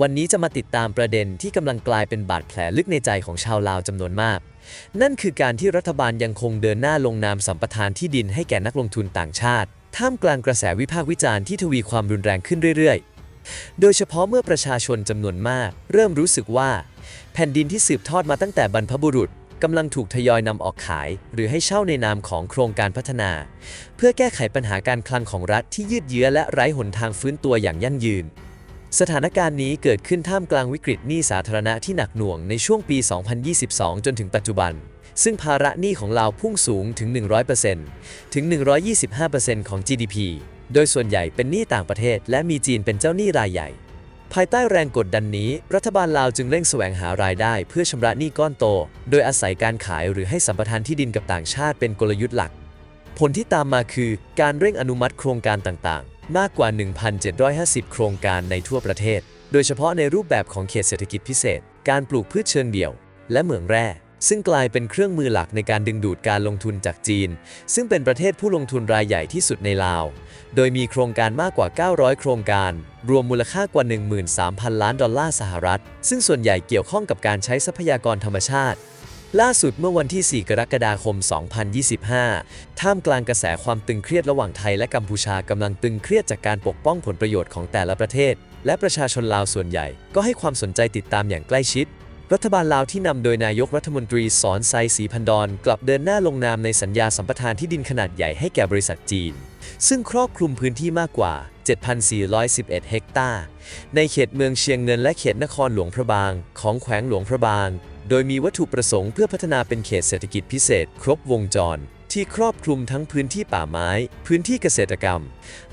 วันนี้จะมาติดตามประเด็นที่กำลังกลายเป็นบาดแผลลึกในใจของชาวลาวจำนวนมาก นั่นคือการที่รัฐบาลยังคงเดินหน้าลงนามสัมปทานที่ดินให้แก่นักลงทุนต่างชาติ ท่ามกลางกระแสวิพากษ์วิจารณ์ที่ทวีความรุนแรงขึ้นเรื่อย ๆ โดยเฉพาะเมื่อประชาชนจำนวนมาก เริ่มรู้สึกว่า แผ่นดินที่สืบทอดมาตั้งแต่บรรพบุรุษกำลังถูกทยอยนำออกขาย หรือให้เช่าในนามของโครงการพัฒนา เพื่อแก้ไขปัญหาการคลังของรัฐที่ยืดเยื้อและไร้หนทางฟื้นตัวอย่างยั่งยืน สถานการณ์นี้เกิดขึ้นท่ามกลางวิกฤตหนี้สาธารณะที่หนักหน่วงในช่วงปี 2022 จนถึงปัจจุบัน ซึ่งภาระหนี้ของเราพุ่งสูงถึง 100%ถึง 125%ของ GDP โดยส่วนใหญ่เป็นหนี้ต่างประเทศ และมีจีนเป็นเจ้าหนี้รายใหญ่ ภายใต้แรงกดดันนี้ รัฐบาลลาวจึงเร่งแสวงหารายได้เพื่อชำระหนี้ก้อนโต โดยอาศัยการขายหรือให้สัมปทานที่ดินกับต่างชาติเป็นกลยุทธ์หลัก ผลที่ตามมาคือ การเร่งอนุมัติโครงการต่างๆ มากกว่า 1,750 โครงการในทั่วประเทศ โดยเฉพาะในรูปแบบของเขตเศรษฐกิจพิเศษ การปลูกพืชเชิงเดี่ยว และเหมืองแร่ ซึ่งกลายเป็นเครื่องมือหลักในการดึงดูดการลงทุนจากจีน ซึ่งเป็นประเทศผู้ลงทุนรายใหญ่ที่สุดในลาว โดยมีโครงการมากกว่า 900 โครงการ รวมมูลค่ากว่า 13,000 ล้านดอลลาร์สหรัฐ ซึ่งส่วนใหญ่เกี่ยวข้องกับการใช้ทรัพยากรธรรมชาติ ล่าสุดเมื่อวันที่ 4 กรกฎาคม 2025 ท่ามกลางกระแสความตึงเครียดระหว่างไทยและกัมพูชากำลังตึงเครียดจากการปกป้องผลประโยชน์ของแต่ละประเทศ และประชาชนลาวส่วนใหญ่ ก็ให้ความสนใจติดตามอย่างใกล้ชิด รัฐบาลลาวที่นำโดยนายกรัฐมนตรีสอนไซศรีพันดอนกลับเดินหน้าลงนามในสัญญาสัมปทานที่ดินขนาดใหญ่ให้แก่บริษัทจีน ซึ่งครอบคลุมพื้นที่มากกว่า 7,411 เฮกตาร์ ในเขตเมืองเชียงเงินและเขตนครหลวงพระบาง ของแขวงหลวงพระบาง โดยมีวัตถุประสงค์เพื่อพัฒนาเป็นเขตเศรษฐกิจพิเศษ ครบวงจร ที่ครอบคลุมทั้งพื้นที่ป่าไม้ พื้นที่เกษตรกรรม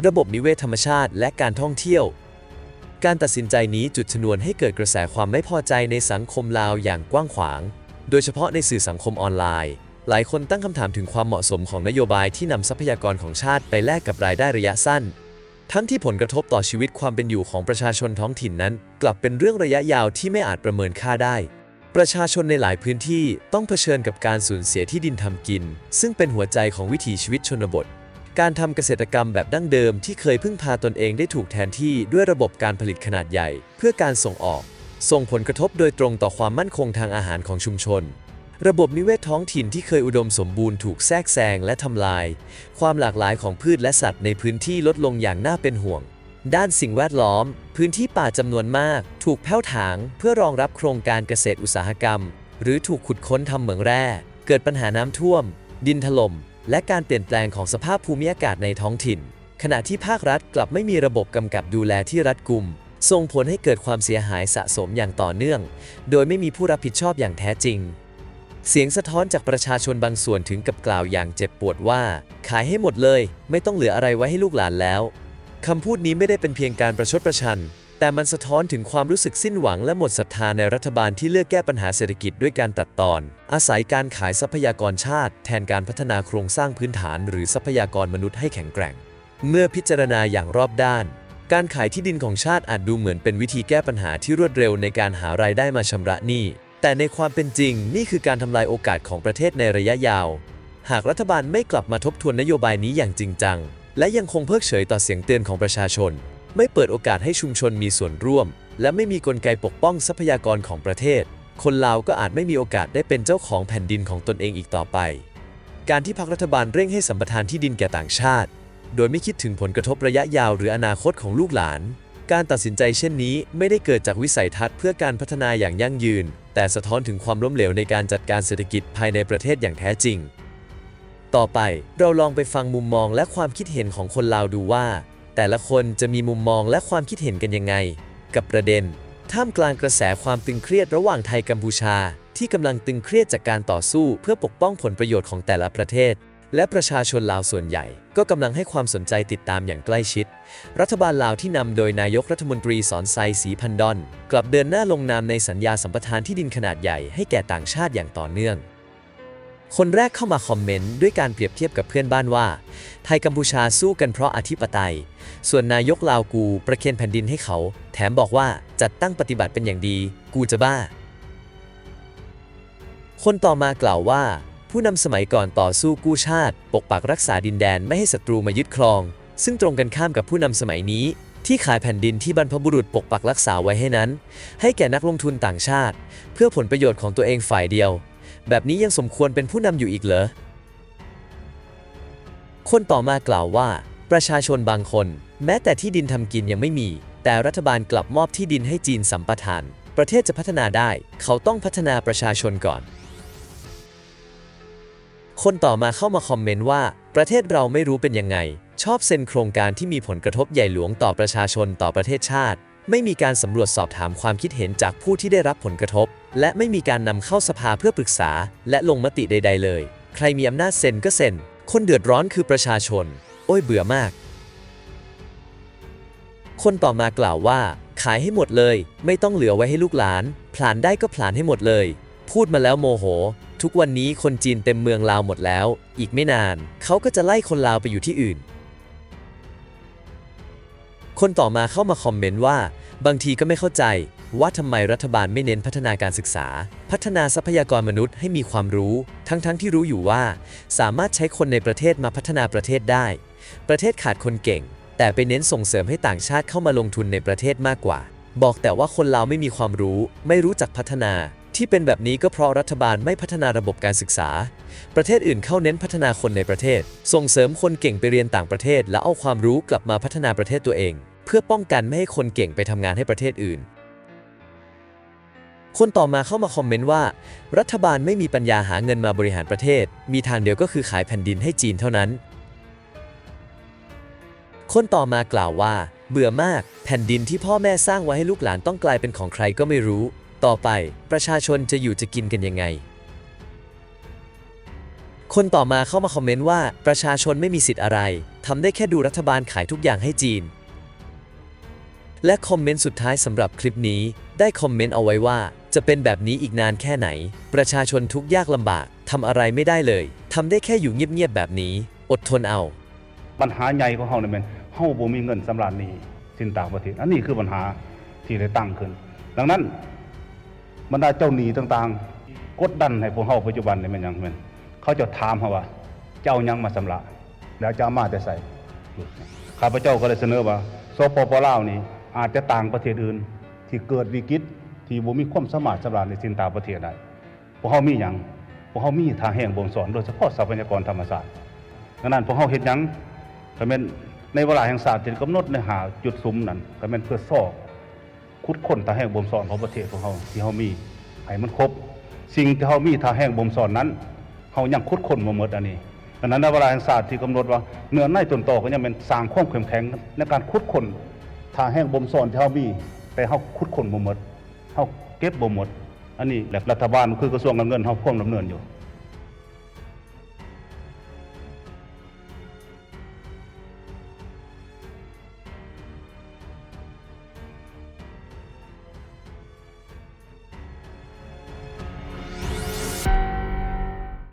ระบบนิเวศธรรมชาติ และการท่องเที่ยว การตัดสินใจนี้จุดชนวนให้เกิดกระแสความไม่พอใจในสังคมลาวอย่างกว้างขวาง โดยเฉพาะในสื่อสังคมออนไลน์ หลายคนตั้งคำถามถึงความเหมาะสมของนโยบายที่นำทรัพยากรของชาติไปแลกกับรายได้ระยะสั้นทั้งที่ผลกระทบต่อชีวิตความเป็นอยู่ของประชาชนท้องถิ่นนั้น กลับเป็นเรื่องระยะยาวที่ไม่อาจประเมินค่าได้ ประชาชนในหลายพื้นที่ต้องเผชิญกับการสูญเสียที่ดินทำกิน ซึ่งเป็นหัวใจของวิถีชีวิตชนบท การทำเกษตรกรรมแบบดั้งเดิมที่เคยพึ่งพาตนเองได้ถูกแทนที่ด้วยระบบการผลิตขนาดใหญ่ เพื่อการส่งออก ส่งผลกระทบโดยตรงต่อความมั่นคงทางอาหารของชุมชน ระบบนิเวศท้องถิ่นที่เคยอุดมสมบูรณ์ถูกแทรกแซงและทำลาย ความหลากหลายของพืชและสัตว์ในพื้นที่ลดลงอย่างน่าเป็นห่วง ด้านสิ่งแวดล้อม พื้นที่ป่าจำนวนมาก ถูกแผ้วถางเพื่อรองรับโครงการเกษตรอุตสาหกรรม หรือถูกขุดค้นทำเหมืองแร่ เกิดปัญหาน้ำท่วม ดินถล่ม และการเปลี่ยนแปลงของสภาพภูมิอากาศในท้องถิ่น ขณะที่ภาครัฐกลับไม่มีระบบกำกับดูแลที่รัดกุม ส่งผลให้เกิดความเสียหายสะสมอย่างต่อเนื่อง โดยไม่มีผู้รับผิดชอบอย่างแท้จริงเสียงสะท้อนจากประชาชนบางส่วนถึงกับกล่าวอย่างเจ็บปวดว่า ขายให้หมดเลย ไม่ต้องเหลืออะไรไว้ให้ลูกหลานแล้ว คำพูดนี้ไม่ได้เป็นเพียงการประชดประชัน แต่มันสะท้อนถึงความรู้สึกสิ้นหวังและหมดศรัทธาในรัฐบาลที่เลือกแก้ปัญหาเศรษฐกิจด้วยการตัดตอน อาศัยการขายทรัพยากรชาติ แทนการพัฒนาโครงสร้างพื้นฐาน หรือทรัพยากรมนุษย์ให้แข็งแกร่ง เมื่อพิจารณาอย่างรอบด้าน การขายที่ดินของชาติอาจดูเหมือนเป็นวิธีแก้ปัญหาที่รวดเร็วในการหารายได้มาชำระหนี้ แต่ในความเป็นจริง นี่คือการทำลายโอกาสของประเทศในระยะยาว หากรัฐบาลไม่กลับมาทบทวนนโยบายนี้อย่างจริงจัง และยังคงเพิกเฉยต่อเสียงเตือนของประชาชน ไม่เปิดโอกาสให้ชุมชนมีส่วนร่วม และไม่มีกลไกปกป้องทรัพยากรของประเทศ คนลาวก็อาจไม่มีโอกาสได้เป็นเจ้าของแผ่นดินของตนเองอีกต่อไป การที่พรรครัฐบาลเร่งให้สัมปทานที่ดินแก่ต่างชาติ โดยไม่คิดถึงผลกระทบระยะยาวหรืออนาคตของลูกหลาน การตัดสินใจเช่นนี้ไม่ได้เกิดจากวิสัยทัศน์เพื่อการพัฒนาอย่างยั่งยืน แต่สะท้อนถึงความล้มเหลวในการจัดการเศรษฐกิจภายในประเทศอย่างแท้จริง ต่อไปเราลองไปฟังมุมมองและความคิดเห็นของคนลาวดูว่า แต่ละคนจะมีมุมมองและความคิดเห็นกันยังไง กับประเด็น ท่ามกลางกระแสความตึงเครียดระหว่างไทยกัมพูชา ที่กำลังตึงเครียดจากการต่อสู้เพื่อปกป้องผลประโยชน์ของแต่ละประเทศ และประชาชนลาวส่วนใหญ่ ก็กำลังให้ความสนใจติดตามอย่างใกล้ชิด รัฐบาลลาวที่นำโดยนายกรัฐมนตรีสอนไซศรีพันดอน กลับเดินหน้าลงนามในสัญญาสัมปทานที่ดินขนาดใหญ่ให้แก่ต่างชาติอย่างต่อเนื่อง คนแรกเข้ามาคอมเมนต์ด้วยการเปรียบเทียบกับเพื่อนบ้านว่า ไทยกัมพูชาสู้กันเพราะอธิปไตย ส่วนนายกลาวกูประเคนแผ่นดินให้เขา แถมบอกว่าจัดตั้งปฏิบัติเป็นอย่างดี กูจะบ้า คนต่อมากล่าวว่า ผู้นำสมัยก่อนต่อสู้กู้ชาติ ปกปักรักษาดินแดนไม่ให้ศัตรูมายึดครอง ซึ่งตรงกันข้ามกับผู้นำสมัยนี้ที่ขายแผ่นดินที่บรรพบุรุษปกปักรักษาไว้ให้นั้น ให้แก่นักลงทุนต่างชาติ เพื่อผลประโยชน์ของตัวเองฝ่ายเดียว แบบนี้ยังสมควรเป็นผู้นำอยู่อีกเหรอ คนต่อมากล่าวว่า ประชาชนบางคน แม้แต่ที่ดินทำกินยังไม่มี แต่รัฐบาลกลับมอบที่ดินให้จีนสัมปทาน ประเทศจะพัฒนาได้ เขาต้องพัฒนาประชาชนก่อน คนต่อมาเข้ามาคอมเมนต์ว่า ประเทศเราไม่รู้เป็นยังไง ชอบเซ็นโครงการที่มีผลกระทบใหญ่หลวงต่อประชาชนต่อประเทศชาติ ไม่มีการสำรวจสอบถามความคิดเห็นจากผู้ที่ได้รับผลกระทบ และไม่มีการนำเข้าสภาเพื่อปรึกษา และลงมติใด ๆ เลย ใครมีอำนาจเซ็นก็เซ็น คนเดือดร้อนคือประชาชน โอ้ยเบื่อมาก คนต่อมากล่าวว่า ขายให้หมดเลย ไม่ต้องเหลือไว้ให้ลูกหลาน ผลานได้ก็ผลานให้หมดเลย พูดมาแล้วโมโห ทุกวันนี้คนจีนเต็มเมืองลาวหมดแล้ว อีกไม่นาน เขาก็จะไล่คนลาวไปอยู่ที่อื่น คนต่อมาเข้ามาคอมเมนต์ว่า บางทีก็ไม่เข้าใจ ว่าทำไมรัฐบาลไม่เน้นพัฒนาการศึกษา พัฒนาทรัพยากรมนุษย์ให้มีความรู้ ทั้งๆทที่รู้อยู่ว่า สามารถใช้คนในประเทศมาพัฒนาประเทศได้ ประเทศขาดคนเก่ง แต่ไปเน้นส่งเสริมให้ต่างชาติเข้ามาลงทุนในประเทศมากกว่า บอกแต่ว่าคนเราไม่มีความรู้ ไม่รู้จักพัฒนา ที่เป็นแบบนี้ก็เพราะรัฐบาลไม่พัฒนาระบบการศึกษา ประเทศอื่นเข้าเน้นพัฒนาคนในประเทศ ส่งเสริมคนเก่งไปเรียนต่างประเทศ แล้วเอาความรู้กลับมาพัฒนาประเทศตัวเอง เพื่อป้องกันไม่ให้คนเก่งไปทำงานให้ประเทศอื่น คนต่อมาเข้ามาคอมเมนต์ว่า รัฐบาลไม่มีปัญญาหาเงินมาบริหารประเทศ มีทางเดียวก็คือขายแผ่นดินให้จีนเท่านั้น คนต่อมากล่าวว่า เบื่อมากแผ่นดินที่พ่อแม่สร้างไว้ให้ลูกหลานต้องกลายเป็นของใครก็ไม่รู้ ต่อไปประชาชนจะอยู่จะกินกันยังไง คนต่อมาเข้ามาคอมเมนต์ว่าประชาชนไม่มีสิทธิ์อะไรทำได้แค่ดูรัฐบาลขายทุกอย่างให้จีน และคอมเมนต์สุดท้ายสำหรับคลิปนี้ ได้คอมเมนต์เอาไว้ว่า จะเป็นแบบนี้อีกนานแค่ไหน ประชาชนทุกยากลำบากทำอะไรไม่ได้เลยทำได้แค่อยู่เงียบๆแบบนี้ อดทนเอา ปัญหาใหญ่ของเฮาเนี่ยแม่นเฮาบ่มีเงินสำหรับหนี้สินต่างประเทศ อันนี้คือปัญหาที่ได้ตั้งขึ้น ดังนั้นบรรดาเจ้าหนี้ต่างๆ กดดันให้พวกเฮาปัจจุบันนี่แม่นหยังแม่นเขาจะถามเฮาว่า เจ้ายังมาสำระแล้วจะเอามาแต่ใส่ข้าพเจ้าก็เลยเสนอว่าสปปลาวนี่ อาจจะต่างประเทศอื่น ที่เกิดวิกฤตที่บ่มีความสามารถสำหรับในสินต่างประเทศได้พวกเฮามีหยังพวกเฮามีทางแห่งบ่มสอนโดยเฉพาะทรัพยากรธรรมชาติดังนั้นพวกเฮาเฮ็ดหยังก็แม่นในเวลาแห่งศาสตร์ที่กำหนดในหาจุดสุมนั้นก็แม่นเพื่อซอกขุดค้นทางแห่งบ่มสอนของประเทศของเฮาที่เฮามีให้มันครบ สิ่งที่เฮามีทางแห่งบ่มสอนนั้นเฮายังขุดค้นบ่หมดอันนี้ดังนั้นในเวลาแห่งศาสตร์ที่กำหนดว่าเนื้อในต้นตอก็ยังเป็นสร้างความเข้มแข็งในการขุดค้น ทาแห้งบ่มสอนที่เฮามีแต่เฮาขุดคนบ่หมดเฮาเก็บบ่หมดอันนี้แหละรัฐบาลคือกระทรวงการเงินเฮาควบดำเนินอยู่